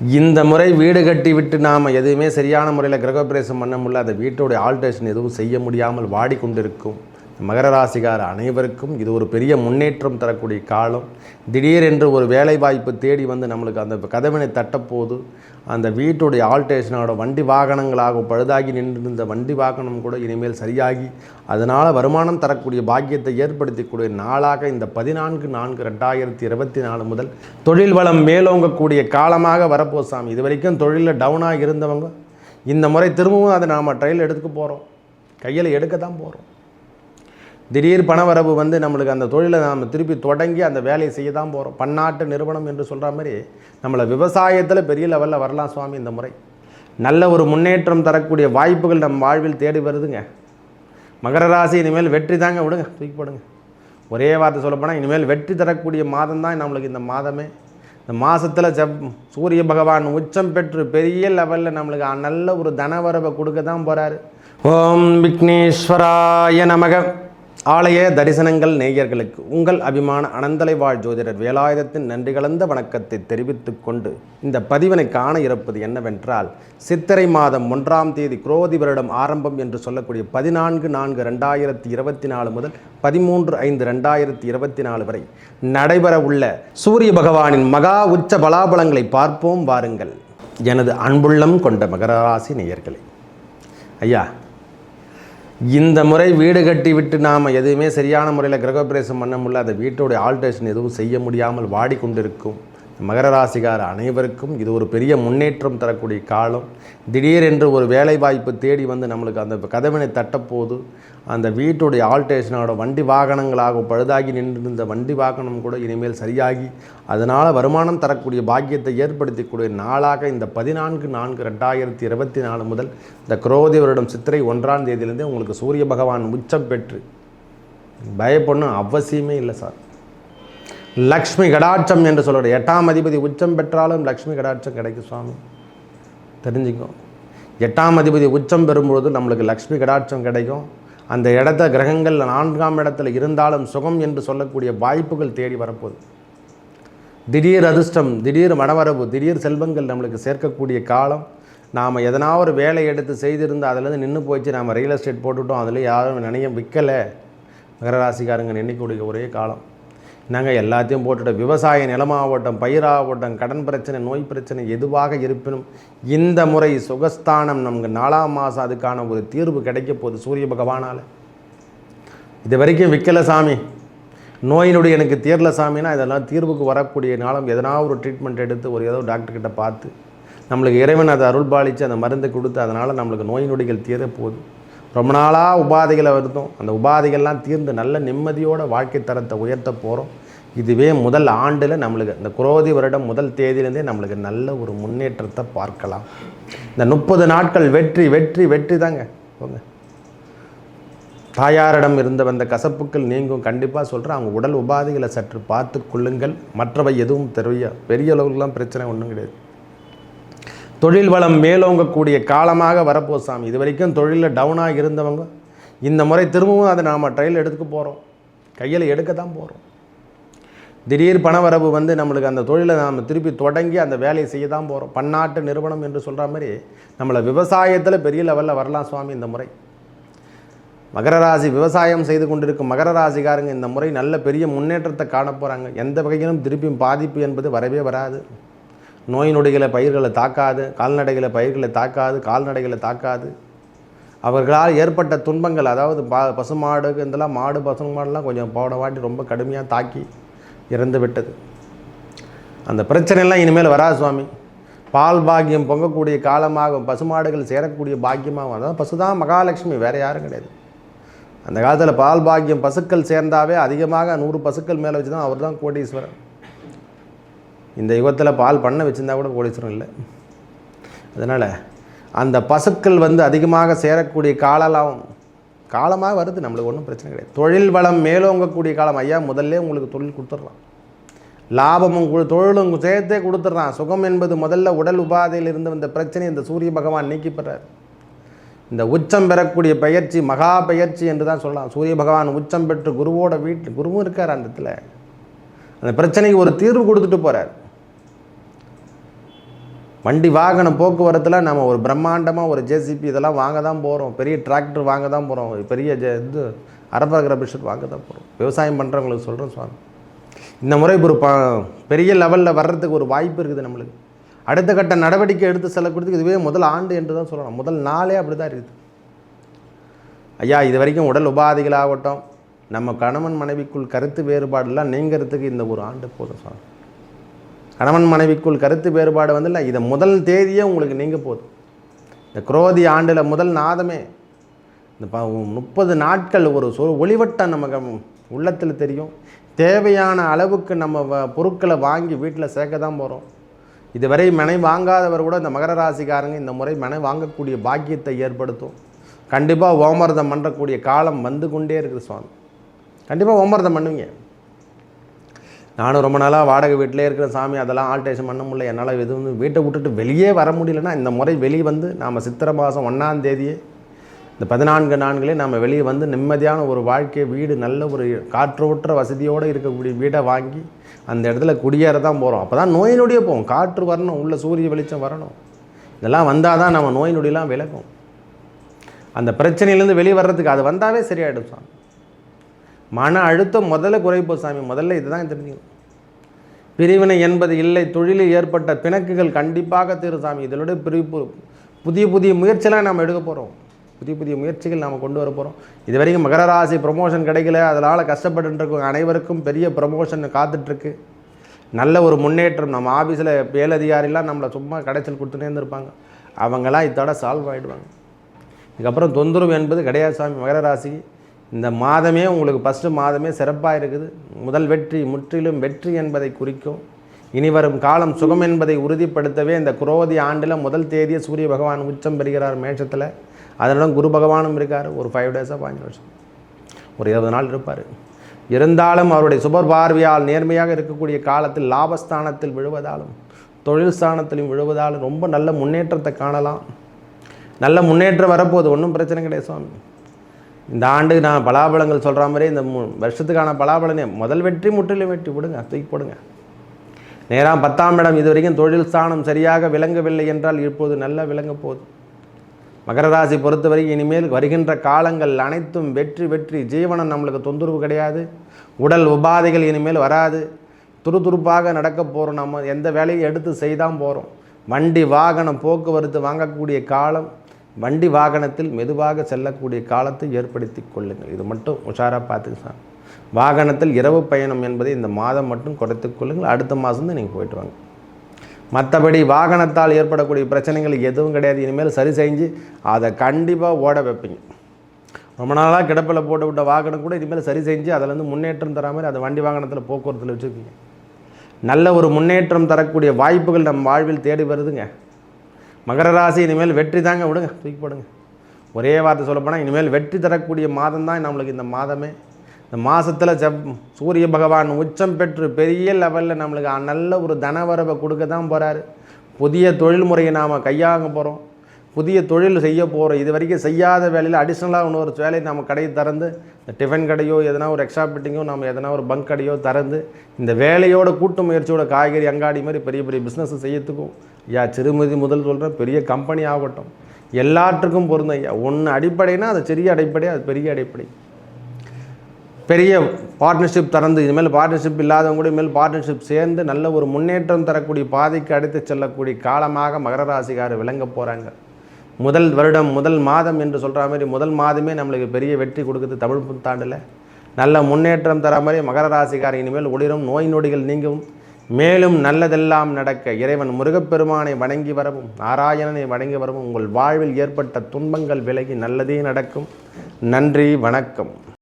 இந்த முறை வீடு கட்டி விட்டு நாம் எதுவுமே சரியான முறையில் கிரகப்பிரவேசம் பண்ண முடியல. அந்த வீட்டோடைய ஆல்ட்ரேஷன் எதுவும் செய்ய முடியாமல் வாடிக்கொண்டிருக்கும். மகர ராசிகார அனைவருக்கும் இது ஒரு பெரிய முன்னேற்றம் தரக்கூடிய காலம். திடீரென்று ஒரு வேலை வாய்ப்பு தேடி வந்து நம்மளுக்கு அந்த கதவினை தட்டப்போது அந்த வீட்டுடைய ஆல்டேஷனோட வண்டி வாகனங்களாக பழுதாகி நின்றிருந்த வண்டி வாகனம் கூட இனிமேல் சரியாகி அதனால் வருமானம் தரக்கூடிய பாக்கியத்தை ஏற்படுத்தக்கூடிய நாளாக இந்த பதினான்கு நான்கு ரெண்டாயிரத்தி இருபத்தி நாலு முதல் தொழில் வளம் மேலோங்கக்கூடிய காலமாக வரப்போ சாமி. இது வரைக்கும் தொழிலில் டவுனாக இருந்தவங்க இந்த முறை திரும்பவும் அதை நாம் ட்ரையில் எடுத்துக்க போகிறோம் கையில் எடுக்க தான் போகிறோம் திடீர் பணவரவு வந்து நம்மளுக்கு அந்த தொழிலை நாம் திருப்பி தொடங்கி அந்த வேலையை செய்ய தான் போகிறோம் பன்னாட்டு நிறுவனம் என்று சொல்கிற மாதிரி நம்மளை விவசாயத்தில் பெரிய லெவலில் வரலாம் சுவாமி இந்த முறை. நல்ல ஒரு முன்னேற்றம் தரக்கூடிய வாய்ப்புகள் நம் வாழ்வில் தேடி வருதுங்க. மகர ராசி இனிமேல் வெற்றி தாங்க விடுங்க. தூக்கி போடுங்க. ஒரே வார்த்தை சொல்லப்போனால் இனிமேல் வெற்றி தரக்கூடிய மாதம் தான் நம்மளுக்கு இந்த மாதமே. இந்த மாதத்தில் செப் சூரிய பகவான் உச்சம் பெற்று பெரிய லெவலில் நம்மளுக்கு நல்ல ஒரு தனவரவை கொடுக்க தான் போகிறாரு ஓம் விக்னேஸ்வராய நமக. ஆலய தரிசனங்கள் நேயர்களுக்கு உங்கள் அபிமான அனந்தலை வாழ் ஜோதிடர் வேலாயுதத்தின் நன்றி கலந்த வணக்கத்தை தெரிவித்துக் கொண்டு இந்த பதிவினை காண இருப்பது என்னவென்றால் சித்திரை மாதம் ஒன்றாம் தேதி குரோதி வருடம் ஆரம்பம் என்று சொல்லக்கூடிய பதினான்கு நான்கு ரெண்டாயிரத்தி இருபத்தி நாலு முதல் பதிமூன்று ஐந்து ரெண்டாயிரத்தி இருபத்தி நாலு வரை நடைபெற உள்ள சூரிய பகவானின் மகா உச்ச பலாபலங்களை பார்ப்போம் வாருங்கள். எனது அன்புள்ளம் கொண்ட மகராசி நேயர்களே. ஐயா இந்த முறை வீடு கட்டி விட்டு நாம் எதுவுமே சரியான முறையில் கிரகப்பிரவேசம் பண்ண முடியல. அந்த வீட்டோடைய ஆல்ட்ரேஷன் எதுவும் செய்ய முடியாமல் வாடிக்கொண்டிருக்கும். மகர ராசிகார அனைவருக்கும் இது ஒரு பெரிய முன்னேற்றம் தரக்கூடிய காலம். திடீரென்று ஒரு வேலை வாய்ப்பு தேடி வந்து நம்மளுக்கு அந்த கதவினை தட்டப்போது அந்த வீட்டுடைய ஆல்டேஷனோட வண்டி வாகனங்களாக பழுதாகி நின்றிருந்த வண்டி வாகனம் கூட இனிமேல் சரியாகி அதனால் வருமானம் தரக்கூடிய பாக்கியத்தை ஏற்படுத்தக்கூடிய நாளாக இந்த பதினான்கு நான்கு ரெண்டாயிரத்தி இருபத்தி நாலு முதல் இந்த குரோதி வருடம் சித்திரை ஒன்றாம் தேதியிலேருந்தே உங்களுக்கு சூரிய பகவான் உச்சம் பெற்று பயப்படணும் அவசியமே இல்லை சார். லக்ஷ்மி கடாட்சம் என்று சொல்கிற எட்டாம் அதிபதி உச்சம் பெற்றாலும் லக்ஷ்மி கடாட்சம் கிடைக்கும் சுவாமி. தெரிஞ்சுக்கும் எட்டாம் அதிபதி உச்சம் பெறும்பொழுது நம்மளுக்கு லக்ஷ்மி கடாட்சம் கிடைக்கும். அந்த இடத்த கிரகங்கள் நான்காம் இடத்துல இருந்தாலும் சுகம் என்று சொல்லக்கூடிய வாய்ப்புகள் தேடி வரப்போகுது. திடீர் அதிர்ஷ்டம் திடீர் மனவரவு திடீர் செல்வங்கள் நம்மளுக்கு சேர்க்கக்கூடிய காலம். நாம் எதனா ஒரு வேலை எடுத்து செய்திருந்து அதிலேருந்து நின்று போயிடுச்சு நாம் ரியல் எஸ்டேட் போட்டுவிட்டோம் அதில் யாரும் நினைய விற்கலை மகராசிக்காரங்க நினைக்கக்கூடிய ஒரே காலம். நாங்கள் எல்லாத்தையும் போட்டுட்டு விவசாய நிலமாகட்டும் பயிராகட்டும் கடன் பிரச்சனை நோய் பிரச்சனை எதுவாக இருப்பினும் இந்த முறை சுகஸ்தானம் நமக்கு நாலாம் மாதம் அதுக்கான ஒரு தீர்வு கிடைக்க போகுது சூரிய பகவானால். இது வரைக்கும் விற்கல சாமி. நோயினுடைய எனக்கு தீரல சாமினா இதெல்லாம் தீர்வுக்கு வரக்கூடிய நாளும் எதனா ஒரு ட்ரீட்மெண்ட் எடுத்து ஒரு ஏதோ டாக்டர்கிட்ட பார்த்து நம்மளுக்கு இறைவன் அதை அருள் பாலித்து அந்த மருந்து கொடுத்து அதனால் நம்மளுக்கு நோய் நொடிகள் தீர ரொம்ப நாளாக உபாதைகளை வருதும் அந்த உபாதைகள்லாம் தீர்ந்து நல்ல நிம்மதியோட வாழ்க்கை தரத்தை உயர்த்த போகிறோம் இதுவே முதல் ஆண்டில் நம்மளுக்கு இந்த குரோதி வருடம் முதல் தேதியிலேருந்தே நம்மளுக்கு நல்ல ஒரு முன்னேற்றத்தை பார்க்கலாம். இந்த முப்பது நாட்கள் வெற்றி வெற்றி வெற்றி தாங்க. போங்க. தாயாரிடம் இருந்த வந்த கசப்புக்கள் நீங்கும். கண்டிப்பாக சொல்கிறேன் அவங்க உடல் உபாதைகளை சற்று பார்த்து கொள்ளுங்கள். மற்றவை எதுவும் தெரிய பெரிய அளவுக்குலாம் பிரச்சனை ஒன்றும் கிடையாது. தொழில் வளம் மேலோங்கக்கூடிய காலமாக வரப்போ சாமி. இது வரைக்கும் தொழிலில் டவுனாக இருந்தவங்க. இந்த முறை திரும்பவும் அதை நாம் ட்ரையல் எடுத்துக்க போகிறோம் கையில் எடுக்க தான் போகிறோம் திடீர் பணவரவு வந்து நம்மளுக்கு அந்த தொழிலை நாம் திருப்பி தொடங்கி அந்த வேலையை செய்ய தான் போகிறோம் பன்னாட்டு நிறுவனம் என்று சொல்கிற மாதிரி நம்மளை விவசாயத்தில் பெரிய லெவலில் வரலாம் சுவாமி இந்த முறை. மகர ராசி விவசாயம் செய்து கொண்டிருக்கும் மகர ராசிக்காரங்க இந்த முறை நல்ல பெரிய முன்னேற்றத்தை காண போகிறாங்க எந்த வகையிலும் திருப்பியும் பாதிப்பு என்பது வரவே வராது. நோய் நொடிகளை பயிர்களை தாக்காது கால்நடைகளை பயிர்களை தாக்காது கால்நடைகளை தாக்காது. அவர்களால் ஏற்பட்ட துன்பங்கள் அதாவது பா பசுமாடு இதெல்லாம் மாடு பசுமாடுலாம் கொஞ்சம் போட வாட்டி ரொம்ப கடுமையாக தாக்கி இறந்து விட்டது. அந்த பிரச்சனைலாம் இனிமேல் வராது சுவாமி. பால் பாக்கியம் பொங்கக்கூடிய காலமாகும் பசுமாடுகள் சேரக்கூடிய பாக்கியமாகும் அதாவது பசு தான் மகாலட்சுமி வேறு யாரும் கிடையாது. அந்த காலத்தில் பால் பாக்கியம் பசுக்கள் சேர்ந்தாவே அதிகமாக நூறு பசுக்கள் மேலே வச்சு தான் அவர் தான் கோடீஸ்வரன். இந்த யுகத்தில் பால் பண்ண வச்சுருந்தா கூட கோடீஸ்வரன் இல்லை. அதனால் அந்த பசுக்கள் வந்து அதிகமாக சேரக்கூடிய காலம் காலமாக வருது நம்மளுக்கு ஒன்றும் பிரச்சனை கிடையாது. தொழில் வளம் மேலோங்கக்கூடிய காலம். ஐயா முதல்ல உங்களுக்கு தொழில் கொடுத்துட்றான் லாபமும் கொடு தொழிலும் சேர்த்தே கொடுத்துட்றான் சுகம் என்பது முதல்ல உடல் உபாதையில் இருந்து வந்த பிரச்சனை. இந்த சூரிய பகவான் நீக்கி பெறார். இந்த உச்சம் பெறக்கூடிய பயிற்சி மகா பயிற்சி என்று தான் சொல்லலாம். சூரிய பகவான் உச்சம் பெற்று குருவோட வீட்டில் குருவும் இருக்கார் அந்த இடத்துல. அந்த பிரச்சனைக்கு ஒரு தீர்வு கொடுத்துட்டு போகிறார் வண்டி வாகன போக்குவரத்தில் நம்ம ஒரு பிரம்மாண்டமாக ஒரு ஜேசிபி இதெல்லாம் வாங்க தான் போகிறோம் பெரிய டிராக்டர் வாங்க தான் போகிறோம் பெரிய ஜ இது அரபகர பிஷர் வாங்க தான் போகிறோம் விவசாயம் பண்ணுறவங்களுக்கு சொல்கிறோம் சுவாமி. இந்த முறை ஒரு ப பெரிய லெவலில் வர்றதுக்கு ஒரு வாய்ப்பு இருக்குது நம்மளுக்கு. அடுத்த கட்ட நடவடிக்கை எடுத்து செல்லக்கூடியதுக்கு இதுவே முதல் ஆண்டு என்று தான் சொல்லணும். முதல் நாளே அப்படி தான் இருக்குது. ஐயா இது வரைக்கும் உடல் உபாதைகளாகட்டும் நம்ம கணவன் மனைவிக்குள் கருத்து வேறுபாடெல்லாம் நீங்கிறதுக்கு இந்த ஒரு ஆண்டு போதும் சார் கணவன் மனைவிக்குள் கருத்து வேறுபாடு வந்து இல்லை இதை முதல் தேதியே உங்களுக்கு நீங்க போதும். இந்த குரோதி ஆண்டில் முதல் நாதமே. இந்த ப முப்பது நாட்கள் ஒரு சொ ஒளிவட்டம் நமக்கு உள்ளத்தில் தெரியும். தேவையான அளவுக்கு நம்ம வ- பொருட்களை வாங்கி வீட்டில் சேர்க்க தான் போகிறோம் இதுவரை மனை வாங்காதவர் கூட இந்த மகர ராசிக்காரங்க இந்த முறை மனை வாங்கக்கூடிய பாக்கியத்தை ஏற்படுத்தும். கண்டிப்பாக ஓமரதம் பண்ணுறக்கூடிய காலம் வந்து கொண்டே இருக்குது சுவாமி. கண்டிப்பாக ஓமரதம் பண்ணுவீங்க. நானும் ரொம்ப நாளாக வாடகை வீட்டிலே இருக்கிற சாமி அதெல்லாம் ஆல்ட்ரேஷன் பண்ண முடியல. என்னால் எதுவும் வீட்டை விட்டுட்டு வெளியே வர முடியலன்னா இந்த முறை வெளியே வந்து நாம் சித்திரை மாதம் ஒன்றாம் தேதியே இந்த பதினான்கு நான்களே நாம் வெளியே வந்து நிம்மதியான ஒரு வாழ்க்கை வீடு நல்ல ஒரு காற்றோற்ற வசதியோடு இருக்கக்கூடிய வீடை வாங்கி அந்த இடத்துல குடியேற தான் போகிறோம் அப்போ தான் நோய் நொடியே போகும். காற்று வரணும் உள்ள சூரிய வெளிச்சம் வரணும். இதெல்லாம் வந்தால் தான் நம்ம நோய் நொடியெல்லாம் விலகும். அந்த பிரச்சனையிலேருந்து வெளியே வர்றதுக்கு அது வந்தாவே சரியாயிடும் சாமி. மன அழுத்தம் முதல்ல குறைப்போம் சாமி முதல்ல இதுதான் தெரிஞ்சுக்கணும் பிரிவினை என்பது இல்லை தொழிலில் ஏற்பட்ட பிணக்குகள் கண்டிப்பாக தீரும் சாமி. இதனோட பிரிவு புதிய புதிய முயற்சியெல்லாம் நாம் எடுக்க போகிறோம் புதிய புதிய முயற்சிகள் நாம் கொண்டு வர போகிறோம் இது வரைக்கும் மகர ராசி ப்ரொமோஷன் கிடைக்கல. அதனால் கஷ்டப்பட்டுருக்கோம் அனைவருக்கும் பெரிய ப்ரமோஷன் காத்துட்ருக்கு. நல்ல ஒரு முன்னேற்றம். நம்ம ஆஃபீஸில் மேலதிகாரிலாம் நம்மளை சும்மா கடைச்சல் கொடுத்துட்டே இருந்திருப்பாங்க. அவங்கெல்லாம் இதோட சால்வ் ஆகிடுவாங்க இதுக்கப்புறம் தொந்தரவு என்பது கிடையாது சாமி. மகர ராசிக்கு இந்த மாதமே உங்களுக்கு ஃபஸ்ட்டு மாதமே சிறப்பாக இருக்குது. முதல் வெற்றி முற்றிலும் வெற்றி என்பதை குறிக்கும். இனி வரும் காலம் சுகம் என்பதை உறுதிப்படுத்தவே இந்த குரோதி ஆண்டில் முதல் தேதியை சூரிய பகவான் உச்சம் பெறுகிறார் மேஷத்தில். அதனுடன் குரு பகவானும் இருக்கார். ஒரு ஃபைவ் டேஸாக பாஞ்சு வருஷம். ஒரு இருபது நாள் இருப்பார். இருந்தாலும் அவருடைய சுபர் பார்வையால் நேர்மையாக இருக்கக்கூடிய காலத்தில் லாபஸ்தானத்தில் விழுவதாலும் தொழில் ஸ்தானத்திலும் விழுவதாலும் ரொம்ப நல்ல முன்னேற்றத்தை காணலாம். நல்ல முன்னேற்றம் வரப்போகுது. ஒன்றும் பிரச்சனை கிடையாது சுவாமி. இந்த ஆண்டு நான் பலாபலங்கள் சொல்கிற மாதிரி இந்த வருஷத்துக்கான பலாபலனே. முதல் வெற்றி முற்றிலும் வெற்றி. விடுங்க தூக்கி போடுங்க. நேராக பத்தாம் இடம் இது வரைக்கும் தொழில் ஸ்தானம் சரியாக விளங்கவில்லை என்றால் இப்போது நல்லா விளங்க போகுது மகர ராசி பொறுத்தவரைக்கும் இனிமேல் வருகின்ற காலங்கள் அனைத்தும் வெற்றி வெற்றி. ஜீவனம் நம்மளுக்கு தொந்தரவு கிடையாது. உடல் உபாதைகள் இனிமேல் வராது. துருதுருப்பாக நடக்க போகிறோம் நம்ம எந்த வேலையும் எடுத்து செய்தான் போகிறோம் வண்டி வாகனம் போக்குவரத்து வாங்கக்கூடிய காலம் வண்டி வாகனத்தில் மெதுவாக செல்லக்கூடிய காலத்தை ஏற்படுத்தி கொள்ளுங்கள். இது மட்டும் உஷாராக பார்த்துக்கலாம் வாகனத்தில் இரவு பயணம் என்பதை இந்த மாதம் மட்டும் குறைத்து கொள்ளுங்கள். அடுத்த மாதம்தான் நீங்கள் போயிட்டு வாங்க. மற்றபடி வாகனத்தால் ஏற்படக்கூடிய பிரச்சனைகள் எதுவும் கிடையாது. இனிமேல் சரி செஞ்சு அதை கண்டிப்பாக ஓட வைப்பீங்க. ரொம்ப நாளாக கிடப்பில் போட்டு விட்ட வாகனம் கூட இனிமேல் சரி செஞ்சு அதிலேருந்து முன்னேற்றம் தர மாதிரி அதை வண்டி வாகனத்தில் போக்குவரத்தில் வச்சுருக்கீங்க. நல்ல ஒரு முன்னேற்றம் தரக்கூடிய வாய்ப்புகள் நம் வாழ்வில் தேடி வருதுங்க. மகர ராசி இனிமேல் வெற்றி தாங்க விடுங்க. தூக்கி போடுங்க. ஒரே வார்த்தை சொல்லப்போனால் இனிமேல் வெற்றி தரக்கூடிய மாதம் தான் நம்மளுக்கு இந்த மாதமே. இந்த மாதத்தில் செவ் சூரிய பகவான் உச்சம் பெற்று பெரிய லெவலில் நம்மளுக்கு நல்ல ஒரு தனவரவை கொடுக்க தான் போகிறாரு புதிய தொழில் முறையை நாம் கையாங்க போகிறோம் புதிய தொழில் செய்ய போகிறோம் இது வரைக்கும் செய்யாத வேலையில் அடிஷ்னலாக இன்னொரு வேலையை நம்ம கடையை திறந்து இந்த டிஃபன் கடையோ எதனா ஒரு எக்ஸ்ட்ரா பிட்டிங்கோ நம்ம எதனா ஒரு பங்க் கடையோ திறந்து இந்த வேலையோட கூட்டு முயற்சியோட காய்கறி அங்காடி மாதிரி பெரிய பெரிய பிஸ்னஸ் செய்யறதுக்கும் ஐயா சிறுமதி முதல் சொல்கிறேன் பெரிய கம்பெனி ஆகட்டும். எல்லாற்றுக்கும் பொருந்தும் ஐயா. ஒன்று அடிப்படைனா அது சிறிய அடிப்படை அது பெரிய அடிப்படை. பெரிய பார்ட்னர்ஷிப் திறந்து இனிமேல் பார்ட்னர்ஷிப் இல்லாதவங்க கூட இனிமேல் பார்ட்னர்ஷிப் சேர்ந்து நல்ல ஒரு முன்னேற்றம் தரக்கூடிய பாதைக்கு அடுத்து செல்லக்கூடிய காலமாக மகர ராசிக்காரர் விளங்க போகிறாங்க முதல் வருடம் முதல் மாதம் என்று சொல்கிற மாதிரி முதல் மாதமே நம்மளுக்கு பெரிய வெற்றி கொடுக்குது தமிழ் புத்தாண்டில். நல்ல முன்னேற்றம் தர மாதிரி மகர ராசிக்காரர் இனிமேல் ஒளிரும் நோய் நொடிகள் நீங்கும். மேலும் நல்லதெல்லாம் நடக்க இறைவன் முருகப்பெருமானை வணங்கி வரவும் நாராயணனை வணங்கி வரவும் உங்கள் வாழ்வில் ஏற்பட்ட துன்பங்கள் விலகி நல்லதே நடக்கும். நன்றி வணக்கம்.